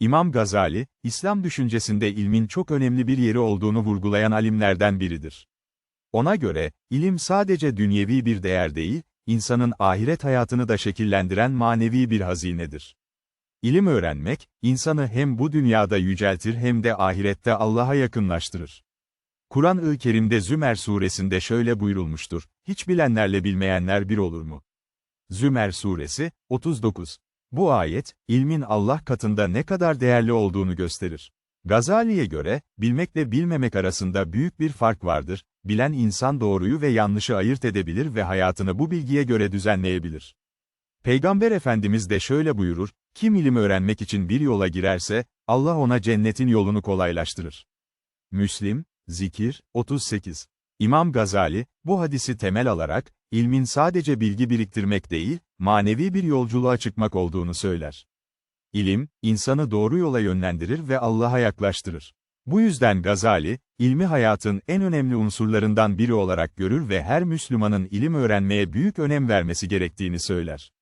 İmam Gazali, İslam düşüncesinde ilmin çok önemli bir yeri olduğunu vurgulayan alimlerden biridir. Ona göre, ilim sadece dünyevi bir değer değil, insanın ahiret hayatını da şekillendiren manevi bir hazinedir. İlim öğrenmek, insanı hem bu dünyada yüceltir hem de ahirette Allah'a yakınlaştırır. Kur'an-ı Kerim'de Zümer suresinde şöyle buyurulmuştur, hiç bilenlerle bilmeyenler bir olur mu? Zümer suresi, 39. Bu ayet, ilmin Allah katında ne kadar değerli olduğunu gösterir. Gazali'ye göre, bilmekle bilmemek arasında büyük bir fark vardır, bilen insan doğruyu ve yanlışı ayırt edebilir ve hayatını bu bilgiye göre düzenleyebilir. Peygamber Efendimiz de şöyle buyurur, kim ilim öğrenmek için bir yola girerse, Allah ona cennetin yolunu kolaylaştırır. Müslim, Zikir, 38. İmam Gazali, bu hadisi temel alarak, ilmin sadece bilgi biriktirmek değil, manevi bir yolculuğa çıkmak olduğunu söyler. İlim, insanı doğru yola yönlendirir ve Allah'a yaklaştırır. Bu yüzden Gazali, ilmi hayatın en önemli unsurlarından biri olarak görür ve her Müslümanın ilim öğrenmeye büyük önem vermesi gerektiğini söyler.